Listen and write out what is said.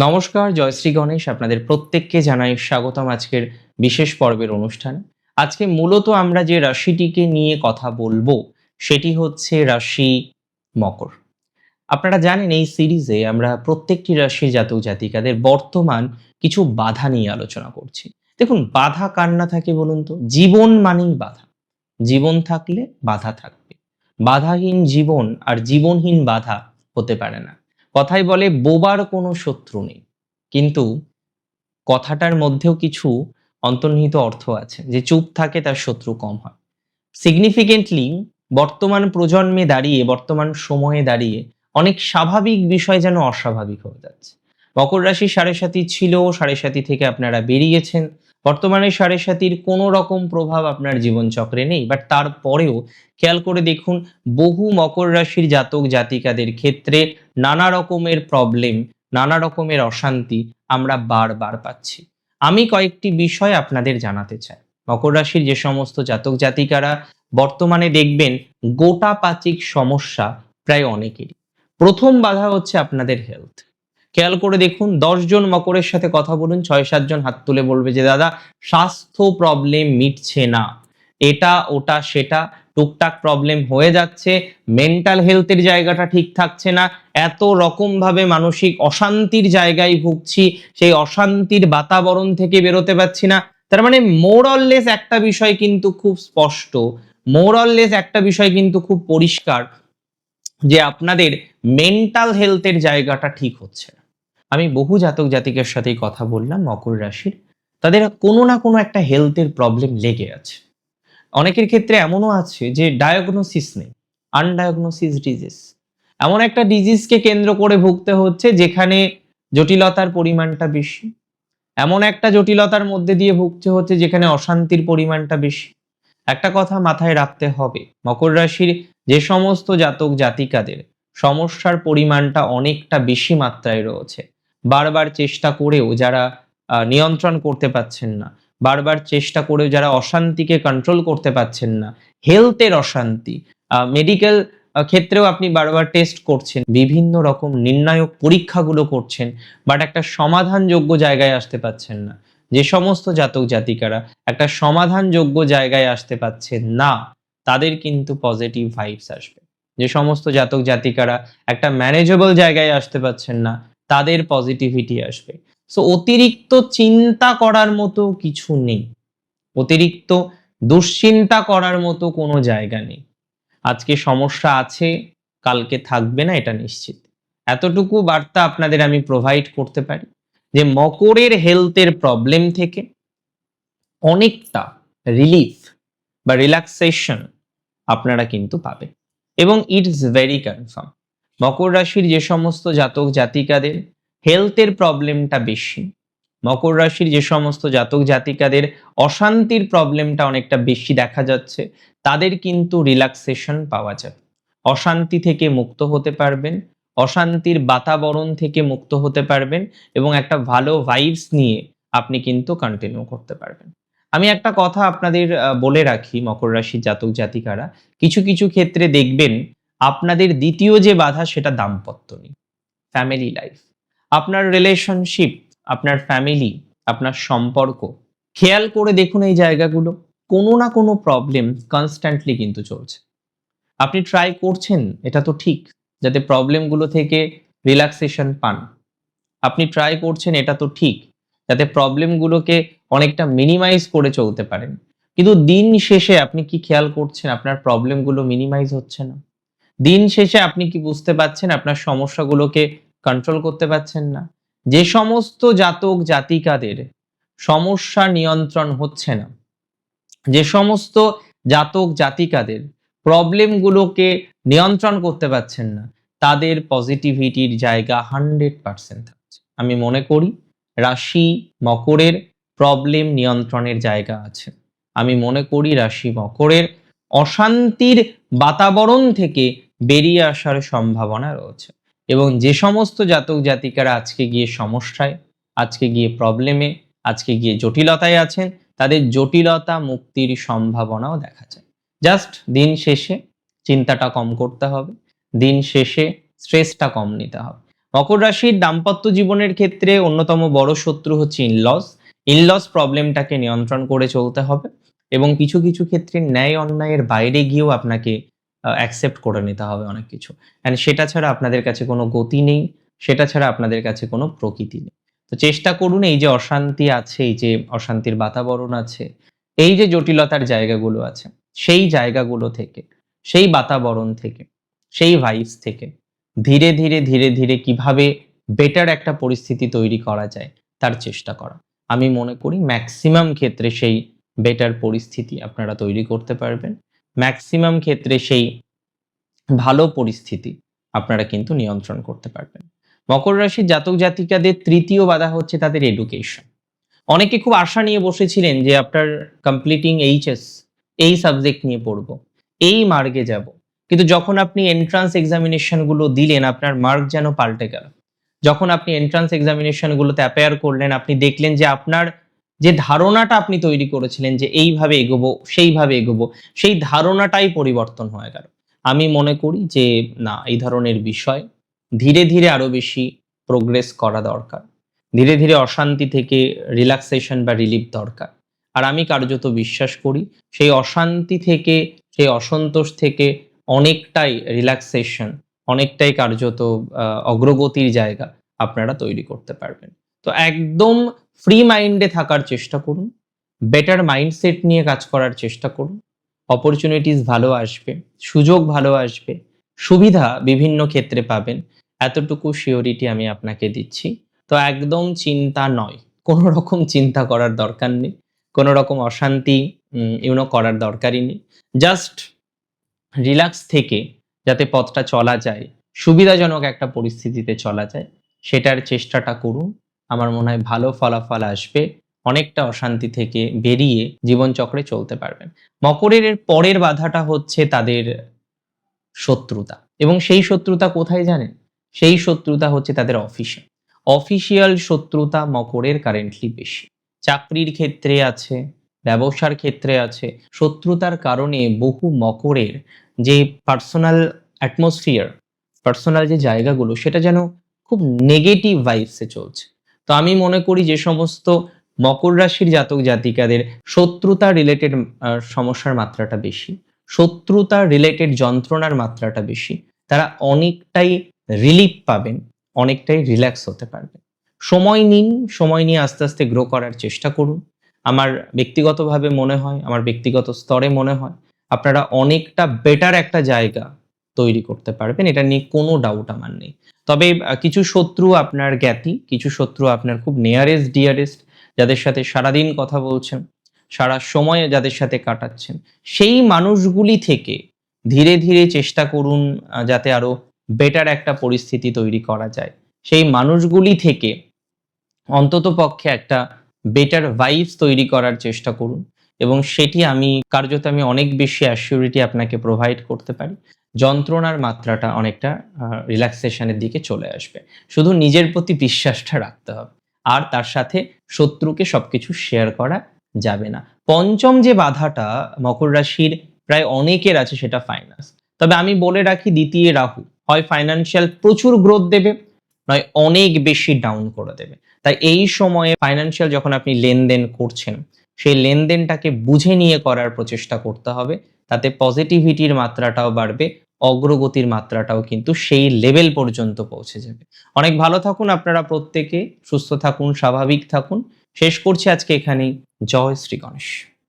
নমস্কার জয়শ্রী গণেশ। আপনাদের প্রত্যেককে জানাই স্বাগতম আজকের বিশেষ পর্বের অনুষ্ঠান। আজকে মূলত আমরা যে রাশিটিকে নিয়ে কথা বলব, সেটি হচ্ছে রাশি মকর। আপনারা জানেন, এই সিরিজে আমরা প্রত্যেকটি রাশির জাতক জাতিকাদের বর্তমান কিছু বাধা নিয়ে আলোচনা করছি। দেখুন, বাধা কার না থাকে বলুন তো? জীবন মানেই বাধা। জীবন থাকলে বাধা থাকবে। বাধাহীন জীবন আর জীবনহীন বাধা হতে পারে না। কথাই বলে, বোবার কোনো শত্রু নেই। কিন্তু কথাটার মধ্যেও কিছু অন্তর্নিহিত অর্থ আছে, যে চুপ থাকে তার শত্রু কম হয়। সিগনিফিকেন্টলি বর্তমান প্রজন্মে দাঁড়িয়ে, বর্তমান সময়ে দাঁড়িয়ে অনেক স্বাভাবিক বিষয় যেন অস্বাভাবিক হয়ে যাচ্ছে। মকর রাশি সাড়ে সাতি ছিল, সাড়ে সাতি থেকে আপনারা বেরিয়েছেন। বর্তমানে সাড়ে সাতির কোনো রকম প্রভাব আপনার জীবনচক্রে নেই বাট তারপরেও খেয়াল করে দেখুন, বহু মকর রাশির জাতক জাতিকাদের ক্ষেত্রে নানা রকমের প্রবলেম নানা রকমের অশান্তি আমরা বারবার পাচ্ছি। আমি কয়েকটি বিষয় আপনাদের জানাতে চাই। মকর রাশির যে সমস্ত জাতক জাতিকারা বর্তমানে দেখবেন, গোটা পাচিক সমস্যা প্রায় অনেকেরই। প্রথম বাধা হচ্ছে আপনাদের হেলথ খেয়াল করে দেখুন জন মকরের সাথে কথা বলুন, ছয় সাতজন হাত তুলে বলবে যে, দাদা, স্বাস্থ্য প্রবলেম মিটছে না। এটা, ওটা, সেটা, টুকটাক প্রবলেম হয়ে যাচ্ছে মেন্টাল হেলথের জায়গাটা ঠিক থাকছে না, এত রকম ভাবে মানসিক অশান্তির জায়গায় ভুগছি, সেই অশান্তির বাতাবরণ থেকে বেরোতে পারছি না। তার মানে মোরললেস একটা বিষয় কিন্তু খুব স্পষ্ট মোরললেস একটা বিষয় কিন্তু খুব পরিষ্কার যে, আপনাদের মেন্টাল হেলথের জায়গাটা ঠিক হচ্ছে না। আমি বহু জাতক জাতিকের সাথেই কথা বললাম মকর রাশির। তাদের কোনো না কোনো একটা হেলথের প্রবলেম লেগে আছে। অনেকের ক্ষেত্রে এমনও আছে যে ডায়াগনোসিস নেই আনডায়াগনোসিস ডিজিজ এমন একটা ডিজিজকে কেন্দ্র করে ভুগতে হচ্ছে যেখানে জটিলতার পরিমাণটা বেশি। এমন একটা জটিলতার মধ্যে দিয়ে ভুগতে হচ্ছে যেখানে অশান্তির পরিমাণটা বেশি। একটা কথা মাথায় রাখতে হবে, মকর রাশির যে সমস্ত জাতক জাতিকাদের সমস্যার পরিমাণটা অনেকটা বেশি মাত্রায় রয়েছে। বারবার চেষ্টা করেও যারা নিয়ন্ত্রণ করতে পারছেন না, বারবার চেষ্টা করেও যারা অশান্তিকে কন্ট্রোল করতে পারছেন না হেলথের অশান্তি মেডিকেল ক্ষেত্রেও আপনি বারবার টেস্ট করছেন, বিভিন্ন রকম নির্ণায়ক পরীক্ষাগুলো করছেন বাট একটা সমাধানযোগ্য জায়গায় আসতে পাচ্ছেন না। যে সমস্ত জাতক জাতিকারা একটা সমাধানযোগ্য জায়গায় আসতে পাচ্ছেন না, তাদের কিন্তু পজিটিভ ভাইবস আসবে। যে সমস্ত জাতক জাতিকারা একটা ম্যানেজেবল জায়গায় আসতে পাচ্ছেন না তাদের পজিটিভিটি আসবে। সো অতিরিক্ত চিন্তা করার মতো কিছু নেই। অতিরিক্ত দুশ্চিন্তা করার মতো কোনো জায়গা নেই। আজকে সমস্যা আছে, কালকে থাকবে না, এটা নিশ্চিত। এতটুকু বার্তা আপনাদের আমি প্রোভাইড করতে পারি যে, মকরের হেলথের প্রবলেম থেকে অনেকটা রিলিফ বা রিল্যাক্সেশন আপনারা কিন্তু পাবেন। এবং ইটস ভেরি কনফার্ম মকর রাশির যে সমস্ত জাতক জাতিকাদের হেলথের প্রবলেমটা বেশি। মকর রাশির যে সমস্ত জাতক জাতিকাদের অশান্তির প্রবলেমটা অনেকটা বেশি দেখা যাচ্ছে, তাদের কিন্তু রিল্যাক্সেশন পাওয়া যাবে। অশান্তি থেকে মুক্ত হতে পারবেন, অশান্তির বাতাবরণ থেকে মুক্ত হতে পারবেন এবং একটা ভালো ভাইবস নিয়ে আপনি কিন্তু কন্টিনিউ করতে পারবেন। আমি একটা কথা আপনাদের বলে রাখি মকর রাশির জাতক জাতিকারা, কিছু কিছু ক্ষেত্রে দেখবেন আপনাদের দ্বিতীয় যে বাধা সেটা দাম্পত্য নেই ফ্যামিলি লাইফ আপনার রিলেশনশিপ আপনার ফ্যামিলি আপনার সম্পর্ক, খেয়াল করে দেখুন এই জায়গাগুলো। কোনো না কোনো প্রবলেম কনস্ট্যান্টলি কিন্তু চলছে। আপনি ট্রাই করছেন, এটা তো ঠিক, যাতে প্রবলেমগুলো থেকে রিল্যাক্সেশন পান। আপনি ট্রাই করছেন, এটা তো ঠিক, যাতে প্রবলেমগুলোকে অনেকটা মিনিমাইজ করে চলতে পারেন। কিন্তু দিন শেষে আপনি কি খেয়াল করছেন, আপনার প্রবলেমগুলো মিনিমাইজ হচ্ছে না। দিন শেষে আপনি কি বুঝতে পারছেন আপনার সমস্যাগুলোকে কন্ট্রোল করতে পারছেন না? যে সমস্ত জাতক জাতিকাদের সমস্যা নিয়ন্ত্রণ হচ্ছে না, যে সমস্ত জাতক জাতিকাদের প্রবলেমগুলোকে নিয়ন্ত্রণ করতে পারছেন না, তাদের পজিটিভিটির জায়গা হান্ড্রেড পার্সেন্ট থাকছে আমি মনে করি রাশি মকরের প্রবলেম নিয়ন্ত্রণের জায়গা আছে। আমি মনে করি রাশি মকরের অশান্তির বাতাবরণ থেকে বেরিয়ে আসার সম্ভাবনা রয়েছে। এবং যে সমস্ত জাতক জাতিকারা আজকে গিয়ে সমস্যায়, আজকে গিয়ে প্রবলেমে আজকে গিয়ে জটিলতায় আছেন, তাদের জটিলতা মুক্তির সম্ভাবনাও দেখা যায়। জাস্ট দিন শেষে চিন্তাটা কম করতে হবে, দিন শেষে স্ট্রেসটা কম নিতে হবে। মকর রাশির দাম্পত্য জীবনের ক্ষেত্রে অন্যতম বড় শত্রু হচ্ছে ইনলস ইনলস প্রবলেমটাকে নিয়ন্ত্রণ করে চলতে হবে এবং কিছু কিছু ক্ষেত্রে ন্যায় অন্যায়ের বাইরে গিয়েও আপনাকে অ্যাকসেপ্ট করে নিতে হবে অনেক কিছু। অ্যান্ড সেটা ছাড়া আপনাদের কাছে কোনো গতি নেই, সেটা ছাড়া আপনাদের কাছে কোনো প্রকৃতি নেই। তো চেষ্টা করুন এই যে অশান্তি আছে, এই যে অশান্তির বাতাবরণ আছে, এই যে জটিলতার জায়গাগুলো আছে, সেই জায়গাগুলো থেকে, সেই বাতাবরণ থেকে, সেই ভাইবস থেকে ধীরে ধীরে ধীরে ধীরে কীভাবে বেটার একটা পরিস্থিতি তৈরি করা যায়, তার চেষ্টা করা। আমি মনে করি ম্যাক্সিমাম ক্ষেত্রে সেই বেটার পরিস্থিতি আপনারা তৈরি করতে পারবেন। ম্যাক্সিমাম ক্ষেত্রে সেই ভালো পরিস্থিতি আপনারা কিন্তু নিয়ন্ত্রণ করতে পারবেন। মকর রাশির জাতক জাতিকাদের তৃতীয় বাধা হচ্ছে তাদের এডুকেশন অনেকে খুব আশা নিয়ে বসেছিলেন যে আফটার কমপ্লিটিং এইচএস এই সাবজেক্ট নিয়ে পড়ব, এই মার্গে যাব। কিন্তু যখন আপনি এন্ট্রান্স এক্সামিনেশনগুলো দিলেন, আপনার মার্ক যেন পাল্টে গেল। যখন আপনি এন্ট্রান্স এক্সামিনেশনগুলোতে অ্যাপেয়ার করলেন, আপনি দেখলেন যে আপনার যে ধারণাটা আপনি তৈরি করেছিলেন যে এইভাবে এগোবো, সেইভাবে এগোবো, সেই ধারণাটাই পরিবর্তন হয়ে গেল। আমি মনে করি যে না, এই ধরনের বিষয় ধীরে ধীরে আরও বেশি প্রোগ্রেস করা দরকার। ধীরে ধীরে অশান্তি থেকে রিল্যাক্সেশন বা রিলিফ দরকার। আর আমি কার্যত বিশ্বাস করি সেই অশান্তি থেকে, সেই অসন্তোষ থেকে অনেকটাই রিল্যাক্সেশন অনেকটাই কার্যত অগ্রগতির জায়গা আপনারা তৈরি করতে পারবেন। তো একদম ফ্রি মাইন্ডে থাকার চেষ্টা করুন বেটার মাইন্ডসেট নিয়ে কাজ করার চেষ্টা করুন। অপরচুনিটিস ভালো আসবে, সুযোগ ভালো আসবে, সুবিধা বিভিন্ন ক্ষেত্রে পাবেন। এতটুকু শিওরিটি আমি আপনাকে দিচ্ছি। তো একদম চিন্তা নয়, কোনো রকম চিন্তা করার দরকার নেই, কোনো রকম অশান্তি ইউনো করার দরকারই নেই। জাস্ট রিল্যাক্স থেকে যাতে পথটা চলা যায়, সুবিধাজনক একটা পরিস্থিতিতে চলা যায়, সেটার চেষ্টাটা করুন। আমার মনে হয় ভালো ফলাফল আসবে, অনেকটা অশান্তি থেকে বেরিয়ে জীবনচক্রে চলতে পারবেন। মকরের পরের বাধাটা হচ্ছে তাদের শত্রুতা। এবং সেই শত্রুতা কোথায় জানেন? সেই শত্রুতা হচ্ছে তাদের অফিসে অফিসিয়াল শত্রুতা মকরের কারেন্টলি বেশি। চাকরির ক্ষেত্রে আছে, ব্যবসার ক্ষেত্রে আছে। শত্রুতার কারণে বহু মকরের যে পার্সোনাল অ্যাটমসফিয়ার পার্সোনাল যে জায়গাগুলো, সেটা যেন খুব নেগেটিভ ভাইবসে চলছে। তো আমি মনে করি যে সমস্ত মকর রাশির জাতক জাতিকাদের শত্রুতা রিলেটেড সমস্যার মাত্রাটা বেশি। শত্রুতা রিলেটেড যন্ত্রণার মাত্রাটা বেশি। তারা অনেকটাই রিলিফ পাবেন, অনেকটাই রিল্যাক্স হতে পারবেন। সময় নিন, সময় নিয়ে আস্তে আস্তে গ্রো করার চেষ্টা করুন। আমার ব্যক্তিগতভাবে মনে হয়, আমার ব্যক্তিগত স্তরে মনে হয়, আপনারা অনেকটা বেটার একটা জায়গা তৈরি করতে পারবেন। এটা নিয়ে কোনো ডাউট আমার নেই। তবে কিছু শত্রু আপনার জ্ঞাতি, কিছু শত্রু আপনার খুব নিয়ারেস্ট ডিয়ারেস্ট যাদের সাথে সারাদিন কথা বলছেন, সারা সময় যাদের সাথে কাটাচ্ছেন, সেই মানুষগুলি থেকে ধীরে ধীরে চেষ্টা করুন যাতে আরও বেটার একটা পরিস্থিতি তৈরি করা যায়। সেই মানুষগুলি থেকে অন্তত পক্ষে একটা বেটার ভাইবস তৈরি করার চেষ্টা করুন এবং সেটি আমি, কার্যত আমি অনেক বেশি অ্যাসিউরিটি আপনাকে প্রোভাইড করতে পারি। যন্ত্রণার মাত্রাটা অনেকটা রিল্যাক্সেশনের দিকে চলে আসবে। শুধু নিজের প্রতি বিশ্বাসটা রাখতে হবে। আর তার সাথে শত্রুকে সবকিছু শেয়ার করা যাবে না। পঞ্চম যে বাধাটা মকর রাশির প্রায় অনেকের আছে সেটা ফাইন্যান্স তবে আমি বলে রাখি দ্বিতীয় রাহু। হয় ফাইন্যান্সিয়াল প্রচুর গ্রোথ দেবে, নয় অনেক বেশি ডাউন করে দেবে। তাই এই সময়ে ফাইন্যান্সিয়াল যখন আপনি লেনদেন করছেন, সেই লেনদেনটাকে বুঝে নিয়ে করার প্রচেষ্টা করতে হবে। তাতে পজিটিভিটির মাত্রাটাও বাড়বে, অগ্রগতির মাত্রাটাও কিন্তু সেই লেভেল পর্যন্ত পৌঁছে যাবে। অনেক ভালো থাকুন আপনারা প্রত্যেকে, সুস্থ থাকুন, স্বাভাবিক থাকুন। শেষ করছি আজকে এখানেই। জয় শ্রী গণেশ।